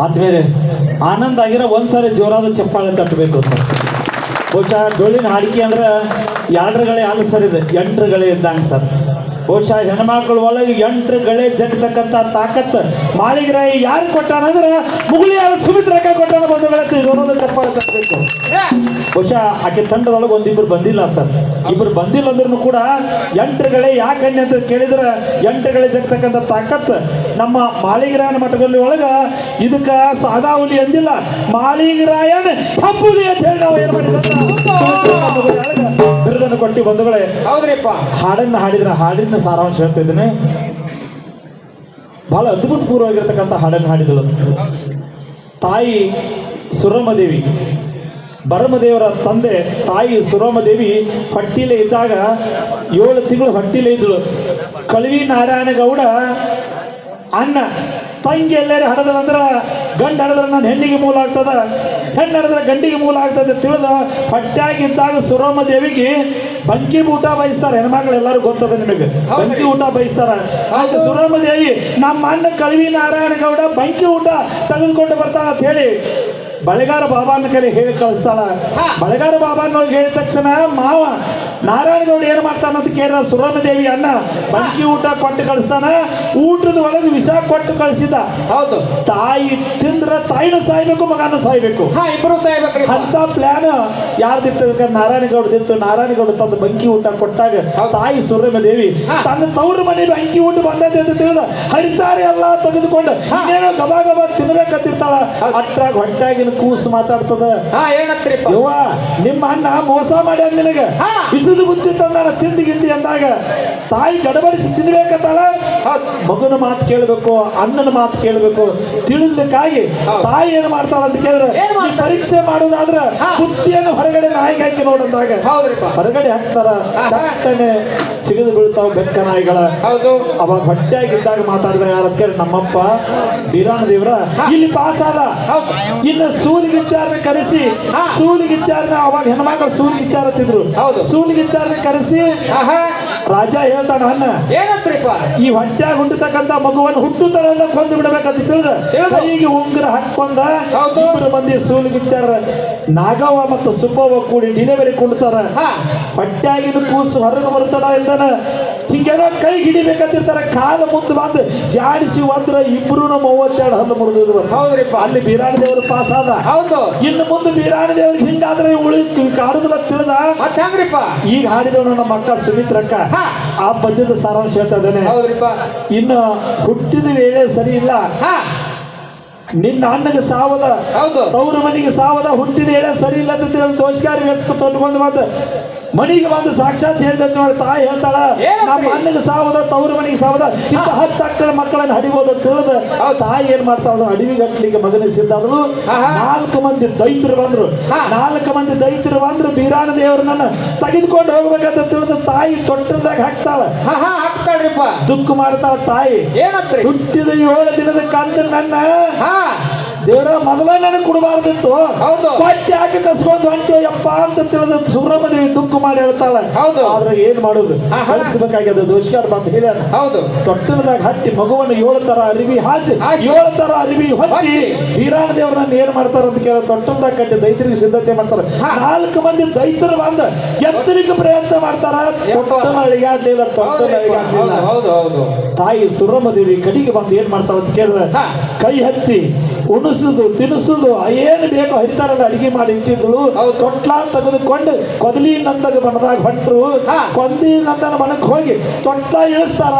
ಆದ್ಮೇಲೆ ಆನಂದ ಆಗಿರೋ ಒಂದ್ಸರಿ ಜೋರಾದ ಚಪ್ಪಾಳೆ ತಟ್ಟಬೇಕು ಸರ್ ಬಹುಶಃ ಡೊಳ್ಳಿನ ಹಾಡಿಕೆ ಅಂದ್ರೆ ಎರಡ್ರಗಳೇ ಅಲ್ಲ ಸರ್ ಇದು. ಎಂಟ್ರಗಳೇ ಇದ್ದಂಗೆ ಸರ್. ಬಹುಶಃ ಹೆಣ್ಮಕ್ಳು ಒಳಗೆ ಎಂಟು ಗಳೆ ಜಗ್ತಕ್ಕಂಥ ತಾಕತ್ ಮಾಳಿಗರಾಯಿ ಯಾರು ಕೊಟ್ಟಾನಂದ್ರೆ ಮುಗುಳಿಯಾಳ ಸುಮಿತ್ರಕ್ಕ ಕೊಟ್ಟಾನ ಬಂಧುಗಳ ಇದೊಂದು ಚಪ್ಪಾಳೆ ತಪ್ಪಬೇಕು ಬಹುಶಃ ಆಕೆ ತಂಡದೊಳಗೆ ಒಂದಿಬ್ರು ಬಂದಿಲ್ಲ ಸರ್. ಇಬ್ರು ಬಂದಿಲ್ಲ ಅಂದ್ರೂ ಕೂಡ ಎಂಟು ಗಳೆ ಯಾಕಣ್ಣೆ ಅಂತ ಕೇಳಿದ್ರೆ ಎಂಟು ಗಳೆ ಜಗ್ತಕ್ಕಂಥ ತಾಕತ್ ನಮ್ಮ ಮಾಳಿಗರಾಯನ ಮಠದಲ್ಲಿ ಒಳಗೆ ಇದಕ್ಕೆ ಸಾದಾ ಹುಲಿ ಅಂದಿಲ್ಲ. ಮಾಳಿಗರಾಯನ್ ಹಬ್ಬುಲಿ ಅಂತ ಹೇಳಿ ನಾವು ಏನು ಮಾಡಿದ್ರೆ ಬಿರುದನ್ನು ಕೊಟ್ಟು ಬಂಧುಗಳೇ ಹೌದ್ರಿಪ್ಪ. ಹಾಡನ್ನು ಹಾಡಿದ್ರೆ ಹಾಡಿನ ಸಾರಾಂಶ ಹೇಳ್ತಿದ್ದೇನೆ. ಬಹಳ ಅದ್ಭುತಪೂರ್ವವಾಗಿರ್ತಕ್ಕಂಥ ಹಾಡನ್ನು ಹಾಡಿದಳು. ತಾಯಿ ಸುರಮದೇವಿ. ಭರಮದೇವರ ತಂದೆ ತಾಯಿ ಸುರಮದೇವಿ ಹೊಟ್ಟಿಲೆ ಇದ್ದಾಗ ಏಳು ತಿಂಗಳು ಹೊಟ್ಟಿಲೆ ಇದ್ದಳು. ಕಳವಿ ನಾರಾಯಣ ಗೌಡ ಅಣ್ಣ, ತಂಗಿ ಎಲ್ಲರೂ ಹಡದಂದ್ರೆ ಗಂಡು ಹಡದ್ರೆ ನನ್ನ ಹೆಣ್ಣಿಗೆ ಮೂಲ ಆಗ್ತದ, ಹೆಣ್ಣು ಹಡದ್ರೆ ಗಂಡಿಗೆ ಮೂಲ ಆಗ್ತದೆ ತಿಳಿದ ಹೊಟ್ಯಾಗಿದ್ದಾಗ ಸುರೋಮ ದೇವಿಗೆ ಬಂಕಿ ಊಟ ಬಯಸ್ತಾರೆ ಹೆಣ್ಮಕ್ಳು ಎಲ್ಲರೂ ಗೊತ್ತದ ನಿಮಗೆ? ಬಂಕಿ ಊಟ ಬಯಸ್ತಾರ. ಆಯ್ತು ಸುರಮ ದೇವಿ ನಮ್ಮ ಅಣ್ಣ ಕಳವಿ ನಾರಾಯಣ ಗೌಡ ಬಂಕಿ ಊಟ ತೆಗೆದುಕೊಂಡು ಬರ್ತಾನ ಅಂತ ಹೇಳಿ ಬಳೆಗಾರ ಬಾಬಾನ ಕರೆ ಹೇಳಿ ಕಳಿಸ್ತಾಳ. ಬಳೆಗಾರ ಬಾಬಾನ ಹೇಳಿದ ತಕ್ಷಣ ಮಾವ ನಾರಾಯಣ ಏನು ಏನ್ ಮಾಡ್ತಾನ ಅಂತ ಕೇಳ ಸುರಮದೇವಿ ಅಣ್ಣ ಬಂಕಿ ಊಟ ಕೊಟ್ಟು ಕಳಿಸ್ತಾನ ಊಟದ ಒಳಗೆ ವಿಷ ಕೊಟ್ಟು ಕಳಿಸಿದ ಹೌದು ತಾಯಿ ತಿಂದ್ರ ತಾಯಿನ ಸಾಯ್ಬೇಕು ಮಗನ ಸಾಯ್ಬೇಕು ಹಾ ಸಾಯ್ಬೇಕು ಅಂತ ಪ್ಲಾನ್ ಯಾರ್ದಿತ್ತು ನಾರಾಯಣಗೌಡದಿತ್ತು ನಾರಾಯಣಗೌಡ ತಂದು ಬಂಕಿ ಊಟ ಕೊಟ್ಟಾಗ. ತಾಯಿ ಸುರಮದೇವಿ. ತನ್ನ ತವರು ಮನೆ ಬಂಕಿ ಊಟ ಬಂದೈತೆ ಅಂತ ತಿಳಿದ ಹರಿತಾರೆ ಎಲ್ಲ ತೆಗೆದುಕೊಂಡು. ಇನ್ನೇನೋ ಗಬ ಗಬ ತಿನ್ಬೇಕಂತಿರ್ತಾಳ. ಅಟ್ರಾಗ ಹೊಟ್ಟಾಗಿನ ಕೂಸು ಮಾತಾಡ್ತದ ನಿಮ್ಮ ಅಣ್ಣ ಮೋಸ ಮಾಡ್ಯಾನ ನಿನಗ ಹಾ. ಬಿಸಿದು ಬುತ್ತಿ ತಂದಾನ ತಿಂದು ಗಿಂದಿ ಅಂದಾಗ ತಾಯಿ ಗಡಬಡಿಸಿ ತಿನ್ಬೇಕಂತಾಳ? ಮಗುನ ಮಾತು ಕೇಳಬೇಕು ಅಣ್ಣನ ಮಾತು ಕೇಳಬೇಕು ತಿಳಿದಕ್ಕಾಗಿ ತಾಯಿ ಏನು ಮಾಡ್ತಾಳ ಅಂತ ಕೇಳಿದ್ರೆ ಪರೀಕ್ಷೆ ಮಾಡೋದಾದ್ರೆ. ಬುತ್ತಿಯನ್ನು ಹೊರಗಡೆ ನಾಯಿಗೆ ಹಾಕಿ ನೋಡಿದಾಗ ಹೊರಗಡೆ ಹಾಕ್ತಾರ. ಚಟ್ಟನೆ ಸಿಗದು ಬೀಳ್ತಾವ ಬೆಕ್ಕ ನಾಯಿಗಳ. ಅವಾಗ ಹೊಟ್ಟೆಯಾಗಿದ್ದಾಗ ಮಾತಾಡಿದ ಯಾರ ಕೇಳಿ ನಮ್ಮಪ್ಪ ಬೀರಾಣ ದೇವ್ರ ಇಲ್ಲಿ ಪಾಸ್ ಆದ ಇನ್ನ ಸೂಲಿಗಿತ್ತಾರನ್ನ ಕರೆಸಿ. ಸೂಲಿಗಿತ್ತಾರನ್ನ ಅವಾಗ ಹೆಣ್ಮಕ್ಳು ಸೂಲಿಗಿತ್ತಾರ ತಿದ್ರು ಹೌದು. ಸೂಲಿಗಿತ್ತಾರನ್ನ ಕರೆಸಿ. ರಾಜ ಹೇಳ್ತಾನ ಅಣ್ಣ ಏನಂತ್ರಿಪ್ಪ ಈ ಹೊಟ್ಟ್ಯಾಗ ಹುಟ್ಟತಕ್ಕಂತ ಮಗುವನ್ನು ಹುಟ್ಟುತ್ತಳೆಲ್ಲ ಕೊಂದು ಬಿಡಬೇಕಂತ ತಿಳಿದ. ತಿಳಿದು. ಕೈಗೆ ಉಂಗುರ ಹಾಕೊಂಡ. ಇಬ್ಬರು ಮಂದಿ ಸೂಲಿಗಿತ್ತಾರ ನಾಗವ್ವ ಮತ್ತು ಸುಬ್ಬವ್ವ ಕೂಡಿ ಡಿಲಿವರಿ ಕುಂಡ್ತಾರ. ಹೊಟ್ಟ್ಯಾಗಿನ ಕೂಸು ಹೊರಗೆ ಬರ್ತಾನ ಇಲ್ದಾನ ಹಿಂಗೆಲ್ಲ ಕೈ ಹಿಡಿಬೇಕಂತಿರ್ತಾರ ಕಾಲ ಮುಂದೆ ಬಂದು ಜಾಡಿಸಿ ಒಂದ್ರ ಇಬ್ರು ಮೂವತ್ತೆರಡು ಹಲ್ಲು ಮುರಿದಿದ್ರು ಹೌದ್ರಿಪ್ಪ. ಅಲ್ಲಿ ಬೀರಾಣ ದೇವರು ಪಾಸ್ ಆದ. ಹೌದು. ಇನ್ನು ಮುಂದೆ ಬೀರಾಣ ದೇವ್ರಿಗೆ ಹಿಂಗಾದ್ರೆ ಉಳಿದು ಕಾಡುದಿಲ್ಲ ತಿಳಿದ. ಈಗ ಹಾಡಿದವನು ನಮ್ಮ ಅಕ್ಕ ಸುಮಿತ್ರಕ್ಕ ಅಕ್ಕ. ಆ ಪದ್ಯದ ಸಾರಾಂಶ ಹೇಳ್ತಾ ಇದ್ದೇನೆ. ಇನ್ನು ಹುಟ್ಟಿದ ವೇಳೆ ಸರಿ ಇಲ್ಲ. ನಿನ್ನ ಅಣ್ಣಗೆ ಸಾವದ ತವರು ಮನೆಗೆ ಸಾವದ ಹುಟ್ಟಿದ ಹೇಳ ಸರಿ ಇಲ್ಲ ಅಂತ ದೋಷಕಾರಿ ವ್ಯಕ್ತ ತೊಟ್ಕೊಂಡು ಬಂದ ಮನೆಗೆ ಬಂದು ಸಾಕ್ಷಾತ್ ಹೇಳಿದ ತಾಯಿ ಹೇಳ್ತಾಳ? ನಮ್ಮ ಅಣ್ಣಗೆ ಸಾವದ ತವ್ರ ಮನೆಗೆ ಸಾವದ ಇಂಥ ಹತ್ತು ಅಕ್ಕಳ ಮಕ್ಕಳನ್ನ ಹಡಿಬೋದು ತಿಳಿದ. ತಾಯಿ ಏನ್ ಮಾಡ್ತಾಳ ಅಡವಿ ಗಟ್ಲಿಗೆ ಮಗನ ಸಿದ್ಧಾದ್ರು. ನಾಲ್ಕು ಮಂದಿ ದೈತ್ಯರು ಬಂದ್ರು. ನಾಲ್ಕು ಮಂದಿ ದೈತ್ಯರು ಬಂದ್ರು ಬೀರಾಣ ದೇವ್ರನ್ನ ತೆಗೆದುಕೊಂಡು ಹೋಗ್ಬೇಕಂತ ತಿಳಿದ ತಾಯಿ ತೊಟ್ಟದಾಗ ಹಾಕ್ತಾಳ ಹಾ ಹಾ ಹಾಕ್ತಾಳ್ರಿಪ್ಪ ದುಃಖ ಮಾಡ್ತಾಳ ತಾಯಿ ಹುಟ್ಟಿದ ಏಳು ದಿನದ ಕಂತ ನನ್ನ ಹಾ ದೇವರ ಮೊದಲ ನನಗೆ ಕೊಡಬಾರ್ದಿತ್ತು. ಕೊಟ್ಟೆ ಹಾಕಿ ಕಸ್ಕೊಂಡು ಹೊಂಟೆ ಯಪ್ಪ ಅಂತ ತಿಳಿದ ಸುಬ್ರಹ್ಮದೇವಿ ದುಃಖ ಮಾಡಿ ಹೇಳ್ತಾಳೆ ಹೌದು. ಆದ್ರೆ ಏನ್ ಮಾಡುದು ಕಳಿಸಬೇಕಾಗ್ಯದ ದೋಷಿಯಾರ್ ಬಂತ ಬಂದು ಹೇಳ್ಯಾರ ಹೌದು ತೊಟ್ಟಲದಾಗ ಹಟ್ಟಿ ಮಗುವನ್ನು ಏಳು ತರ ಅರಿವಿ ಹಾಸಿ. ಏಳು ತರ ಅರಿವಿ ಹೊಚ್ಚಿ. ವೀರಾಣ ದೇವರನ್ನ ಏನ್ ಮಾಡ್ತಾರ ಅಂತ ಕೇಳ ತೊಟ್ಟಲದಾಗ ಕಟ್ಟಿ ದೈತರಿಗೆ ಸಿದ್ಧತೆ ಮಾಡ್ತಾರ. ನಾಲ್ಕು ಮಂದಿ ದೈತರು ಬಂದ ಎತ್ತರಿಗೆ ಪ್ರಯತ್ನ ಮಾಡ್ತಾರ ತೊಟ್ಟನ ಅಳಿಗಾಡ್ಲಿಲ್ಲ ತೊಟ್ಟನ ಅಳಿಗಾಡ್ಲಿಲ್ಲ ತಾಯಿ ಸುಬ್ರಹ್ಮದೇವಿ ಕಡಿಗೆ ಬಂದು ಏನ್ ಮಾಡ್ತಾರ ಅಂತ ಕೇಳಿದ್ರೆ. ಕೈ ಹಚ್ಚಿ ಉಣಿಸುದು ತಿನ್ನಿಸುದು ಏನು ಬೇಕೋ ಹರಿತಾರಲ್ಲ ಅಡಿಗೆ ಮಾಡಿ ಇಟ್ಟಿದ್ದಳು. ತೊಟ್ಲ ತೆಗೆದುಕೊಂಡು ಕೊದಲಿ ನಂದಗ ಬಣದಾಗ ಹೊಂಟ್ರು ಕೊಂದಿ ನಂದನ ಬಣಕ್ ಹೋಗಿ ತೊಟ್ಲ ಇಳಿಸ್ತಾರ.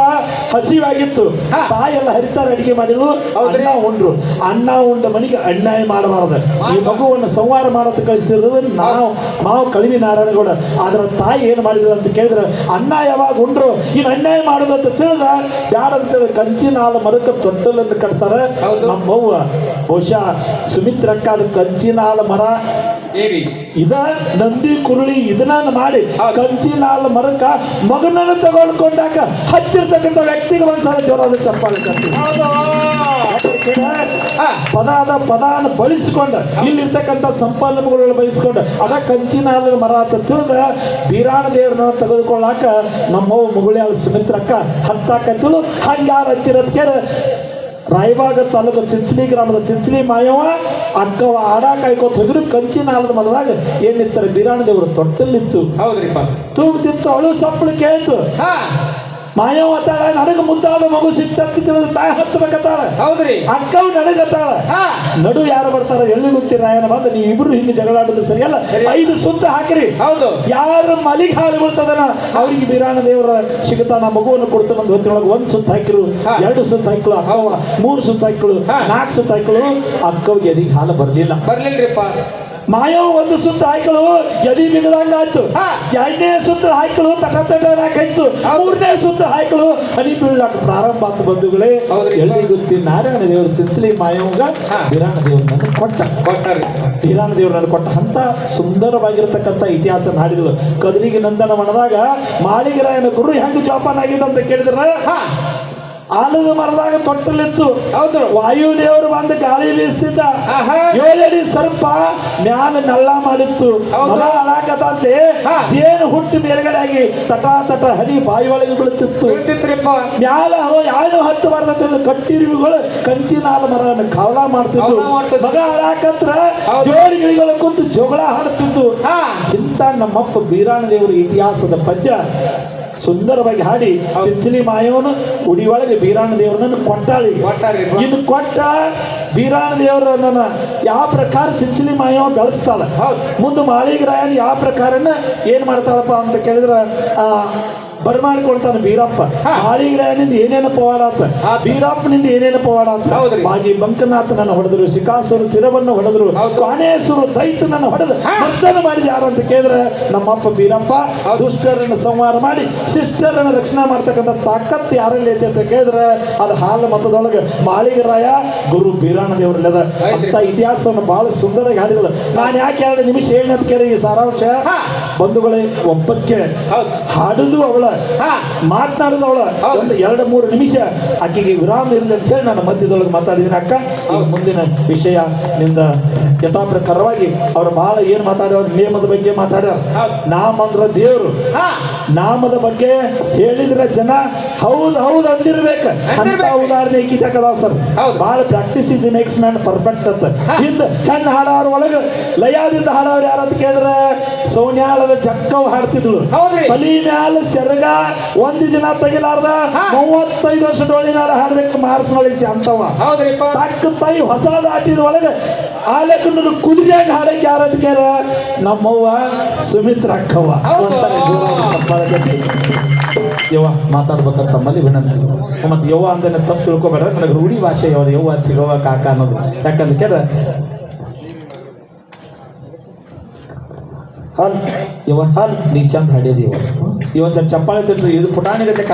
ಹಸಿವಾಗಿತ್ತು. ತಾಯೆಲ್ಲ ಹರಿತಾರ ಅಡಿಗೆ ಮಾಡಿಲು. ಅಣ್ಣ ಅನ್ನ ಉಂಡ್ರು. ಅನ್ನ ಉಂಡ ಮನೆಗೆ ಅನ್ಯಾಯ ಮಾಡಬಾರದು. ಈ ಮಗುವನ್ನು ಸಂಹಾರ ಮಾಡೋದು ಕಳಿಸಿರೋದು ನಾವು. ಮಾವು ಕಳಿವಿ ನಾರಾಯಣಗೌಡ. ಆದ್ರೆ ತಾಯಿ ಏನು ಮಾಡಿದ್ರು ಅಂತ ಕೇಳಿದ್ರೆ ಅನ್ನ ಯಾವಾಗ ಉಂಡ್ರು? ಇನ್ನು ಅನ್ಯಾಯ ಮಾಡೋದು ಅಂತ ತಿಳಿದ? ಬ್ಯಾಡ ಅಂತ ಹೇಳಿ ಕಂಚಿನ ಹಾಲು ಮರಕ್ಕೆ ತೊಟ್ಟಲನ್ನು ಕಟ್ತಾರೆ. ನಮ್ಮ ನಮ್ಮವ್ವ ಬಹುಶಃ ಸುಮಿತ್ರಕ್ಕ ಅದು ಕಂಚಿನ ಹಾಲು ಮರ ಇದ ನಂದಿ ಕುರುಳಿ ಇದನ್ನ ಮಾಡಿ. ಹೌದು. ಕಂಚಿನ ಹಾಲು ಮರಕ್ಕ ಮಗನನ್ನು ತಗೊಂಡ್ಕೊಂಡಾಕ ಹತ್ತಿರ್ತಕ್ಕಂಥ ವ್ಯಕ್ತಿಗೆ ಒಂದ್ಸಲ ಜೋರಾದ ಚಪ್ಪಾಳೆ ಪದಾದ ಪದಾನ ಬಳಸಿಕೊಂಡು ಇಲ್ಲಿರ್ತಕ್ಕಂಥ ಸಂಪನ್ಮೂಲಗಳನ್ನು ಬಳಸಿಕೊಂಡು ಅದ ಕಂಚಿನ ಹಾಲಿನ ಮರ ಅಂತ ತಿಳಿದ ಬೀರಾಣ ದೇವ್ರನ್ನ ತೆಗೆದುಕೊಳ್ಳಾಕ ನಮ್ಮವ್ವ ಮುಗುಳಿ ಸುಮಿತ್ರಕ್ಕ ಹತ್ತಾಕಂತಳು ಹಂಗಾರ ಹತ್ತಿರದ್ಕೆ ರಾಯಬಾಗ ತಾಲೂಕು ಚಿಂಚಲಿ ಗ್ರಾಮದ ಚಿಂಚಲಿ ಮಾಯವ ಅಕ್ಕವ ಆಡ ಕಾಯ್ಕೋತ ಹೋಗಿರು ಕಂಚಿ ನಾಲದ ಮಲದಾಗ ಏನಿತ್ತಾರೆ ಬೀರಾಣ ದೇವರು ತೊಟ್ಟಲ್ಲಿತ್ತು. ಹೌದ್ರಿಪ್ಪ. ತೂಗುತ್ತಿತ್ತು ಅವಳು ಸಪ್ಪಳು ಕೇಳ್ತು. ಹಾ ಮಾಯವ ಅತ್ತಾಳ ನನಗೆ ಮುದ್ದಾದ ಮಗು ಸಿಕ್ತಂತ ತಿಳಿದು ತಾಯಿ ಹತ್ತಬೇಕತ್ತಾಳ. ಹೌದ್ರಿ. ಅಕ್ಕವು ನನಗತ್ತಾಳ ನಡು ಯಾರು ಬರ್ತಾರ ಎಲ್ಲಿ ಗೊತ್ತಿರ ರಾಯನ ಬಂದ ನೀವು ಇಬ್ರು ಹಿಂಗೆ ಜಗಳಾಡೋದು ಸರಿಯಲ್ಲ ಸರಿ. ಐದು ಸುತ್ತ ಹಾಕಿರಿ. ಹೌದು. ಯಾರ ಮಲಿಗೆ ಹಾಲು ಬೀಳ್ತದನ? ಅವ್ರಿಗೆ ಬೀರಾಣ ದೇವರ ಸಿಗತಾನ ಮಗುವನ್ನು ಕೊಡ್ತಾನ ಒಂದು ಹೊತ್ತಿನೊಳಗೆ ಒಂದು ಸುತ್ತ ಹಾಕಿರು. ಎರಡು ಸುತ್ತ ಹಾಕಿಳು ಅಕ್ಕವ ಮೂರು ಸುತ್ತ ಹಾಕಿಳು. ನಾಲ್ಕು ಸುತ್ತ ಹಾಕಿಳು ಅಕ್ಕವ್ಗೆ ಎದಿಗೆ ಹಾಲು ಬರ್ಲಿಲ್ಲ. ಬರ್ಲಿಲ್ರಿಪ್ಪ. ಮಾಯವ ಒಂದು ಸುತ್ತ ಹಾಯ್ಕಳು ಎದಿ ಬಿದ್ದಂಗ ಆಯ್ತು. ಎರಡನೇ ಸುತ್ತ ಹಾಯ್ಕಳು ತಟ ತಟ ಹಾಕಾಯ್ತು ಮೂರನೇ ಸುತ್ತ ಹಾಯ್ಕಳು ಹನಿ ಬೀಳಾಕ ಪ್ರಾರಂಭ ಆತು ಬಂಧುಗಳೇ. ಎಲ್ಲಿ ಗೊತ್ತಿ ನಾರಾಯಣ ದೇವರು ಚಿಂಚಲಿ ಮಾಯವಂಗ ವೀರಾಣ ದೇವರನ್ನ ದೇವ್ರ ನನ್ನ ಕೊಟ್ಟ ವೀರಾಣ ದೇವರನ್ನ ದೇವ್ರು ಕೊಟ್ಟ. ಅಂತ ಸುಂದರವಾಗಿರ್ತಕ್ಕಂಥ ಇತಿಹಾಸ ನಾಡಿದಳು. ಕದಲಿಗೆ ನಂದನ ಮನದಾಗ ಮಾಳಿಗರಾಯನ ಗುರು ಹೆಂಗ್ ಜೋಪಾನ ಆಗಿದೆ ಅಂತ ಕೇಳಿದ್ರ? ಹಾ. ಆಲದ ಮರದಾಗ ತೊಟ್ಟಲಿತ್ತು. ಹೌದು. ವಾಯುದೇವರು ಬಂದು ಗಾಳಿ ಬೀಸ್ತಿದ್ದ. ಏಳಡಿ ಸರ್ಪ ಮ್ಯಾಲ ನಳ್ಳ ಮಾಡಿತ್ತು. ಮರ ಮಗ ಅಳಾಕತಂತೆ ಜೇನು ಹುಟ್ಟಿ ಮೇಲ್ಗಡೆ ಆಗಿ ತಟ ತಟ ಹನಿ ಬಾಯಿ ಒಳಗೆ ಬೀಳುತ್ತಿತ್ತು ಮ್ಯಾಲ ಯಾರು ಹತ್ತು ಬರ್ತದೆ ಕಟ್ಟಿರುವಿಗಳು ಕಂಚಿನಾಲ ಮರವನ್ನು ಕಾವಲ ಮಾಡ್ತಿದ್ದು. ಮಗ ಅಳಾಕತ್ರ. ಜೋಡಿಗಳಿಗಳ ಕುಂತು ಜಗಳ ಹಾಡ್ತಿದ್ದು. ಹಾ. ಇಂಥ ನಮ್ಮಪ್ಪ ಬೀರಾಣ ದೇವರ ಇತಿಹಾಸದ ಪದ್ಯ. ಸುಂದರವಾಗಿ ಹಾಡಿ ಚಿಂಚಲಿ ಚಿಂಚಲಿ ಉಡಿ ಒಳಗೆ ಬೀರಾಣ ದೇವರನ್ನ ಕೊಟ್ಟಾಳಿ. ಇನ್ನು ಕೊಟ್ಟ ಬೀರಾಣ ದೇವರನ್ನ ಯಾವ ಪ್ರಕಾರ ಚಿಂಚಲಿ ಮಾಯವ ಬೆಳೆಸ್ತಾಳ. ಮುಂದೆ ಮಾಳಿಗರಾಯನ್ ಯಾವ ಪ್ರಕಾರನ ಏನ್ ಮಾಡ್ತಾಳಪ್ಪ ಅಂತ ಕೇಳಿದ್ರ ಆ ಬರ್ಮಾಡಿಕೊಳ್ತಾನೆ ಬೀರಪ್ಪ. ಮಾಳಿಗ್ರಾಯನಿಂದ ಏನೇನು ಪವಾಡ ಆತ ಹಾ. ಬೀರಪ್ಪನಿಂದ ಏನೇನು ಪವಾಡ ಮಾಜಿ ಬಂಕನಾಥನನ್ನು ಹೊಡೆದ್ರು ಶಿಕಾಸುರು ಶಿರವನ್ನು ಹೊಡೆದ್ರು. ಕಾಣೇಶ್ವರು ದೈತನನ್ನು ಹೊಡೆದು ಮರ್ತನ ಮಾಡಿದ ಯಾರು ಅಂತ ಕೇಳಿದ್ರೆ ನಮ್ಮಪ್ಪ ಬೀರಪ್ಪ. ದುಷ್ಟರನ್ನು ಸಂಹಾರ ಮಾಡಿ ಶಿಷ್ಟರನ್ನು ರಕ್ಷಣೆ ಮಾಡ್ತಕ್ಕಂಥ ತಾಕತ್ತು ಯಾರಲ್ಲಿ ಐತೆ ಅಂತ ಕೇಳಿದ್ರೆ ಅದು ಹಾಲು ಮತದೊಳಗೆ ಮಾಳಿಗರಾಯ ಗುರು ಬೀರಾಣ ದೇವರಲ್ಲದ. ಅಂತ ಇತಿಹಾಸವನ್ನು ಬಹಳ ಸುಂದರವಾಗಿ ಹಾಡಿದ್ರು ನಾನು ಯಾಕೆ ಎರಡು ನಿಮಿಷ ಹೇಳಿ ಅಂತ ಕೇಳಿ ಈ ಸಾರಾಂಶ. ಬಂಧುಗಳೇ ಒಬ್ಬಕ್ಕೆ ಹಾಡುದು ಅವಳ. ಹಾ. ಮಾತನಾಡುದು ಅವಳ ಹೌದು. ಒಂದು ಎರಡು ಮೂರು ನಿಮಿಷ ಆಕೆಗೆ ವಿರಾಮ ಇರಲಿ ಅಂತ ಹೇಳಿ ನಾನು ಮಧ್ಯದೊಳಗೆ ಮಾತಾಡಿದ್ದೀನಿ. ಅಕ್ಕ ಈಗ ಮುಂದಿನ ವಿಷಯ ನಿಂದ ಯಥಾ ಪ್ರಕಾರವಾಗಿ ಅವ್ರು ಬಹಳ ಏನ್ ಮಾತಾಡ್ಯಾರ ನಿಯಮದ ಬಗ್ಗೆ ಮಾತಾಡ್ಯಾರ. ನಾಮ ಅಂದ್ರ ದೇವ್ರು. ನಾಮದ ಬಗ್ಗೆ ಹೇಳಿದ್ರೆ ಜನ ಹೌದ್ ಹೌದ್ ಅಂದಿರ್ಬೇಕು. ಅಂತ. ಉದಾಹರಣೆ ಕದಾವ ಸರ್. ಬಹಳ practice is makes man perfect ಅಂತ. ಹಿಂದ್ ಹೆಣ್ಣು ಹಾಡೋರ ಒಳಗ ಲಯಾದಿಂದ ಹಾಡೋರು ಯಾರು ಅಂತ ಕೇಳಿದ್ರೆ ಸೋನ್ಯಾಳದ ಚಕ್ಕವ್ ಹಾಡ್ತಿದ್ಳು. ತಲಿ ಮ್ಯಾಲ ಸೆರಗ ಒಂದು ದಿನ ತೆಗಿಲಾರ್ದ ಮೂವತ್ತೈದು ಮೂವತ್ತೈದು ವರ್ಷ ನಾಳೆ ಹಾಡ್ಬೇಕು ಮಾರ್ಸ್ ನಳಿಸಿ ಅಂತವ. ತಕ್ಕ ತಾಯಿ ಹೊಸ ದಾಟಿದ ಒಳಗೆ ಆಲಕನ್ನು ಕುದುರೆಯಾಗಿ ಹಾಡಕ್ಕೆ ಯಾರು ಅಂತ ನಮ್ಮವ್ವ ಸುಮಿತ್ರ ಅಕ್ಕವ್ವ. ಒಂದ್ಸರಿ. ಯವ್ವ ಮಾತಾಡ್ಬೇಕಂತ ಮಲ್ಲಿ ವಿನಂತಿ. ಮತ್ತೆ ಯವ್ವ ಅಂದ್ರೆ ತಪ್ಪು ತಿಳ್ಕೊಬೇಡ ನನಗೆ ರೂಢಿ ಭಾಷೆ ಯಾವ್ದು? ಯವ್ವ ಸಿಗವ್ವ ಕಾಕ ಅನ್ನೋದು. ಯಾಕಂದ್ರೆ ಕೇಳ ಹಲ್ ಯವ್ವ ಹಲ್ ನೀ ಚಂದ ಹಾಡ್ಯದ ಇವ ಇವನ್ ಸ್ವಲ್ಪ ಚಪ್ಪಾಳೆ ತಟ್ರಿ ಇದು ಪುಟಾಣಿಗತೆ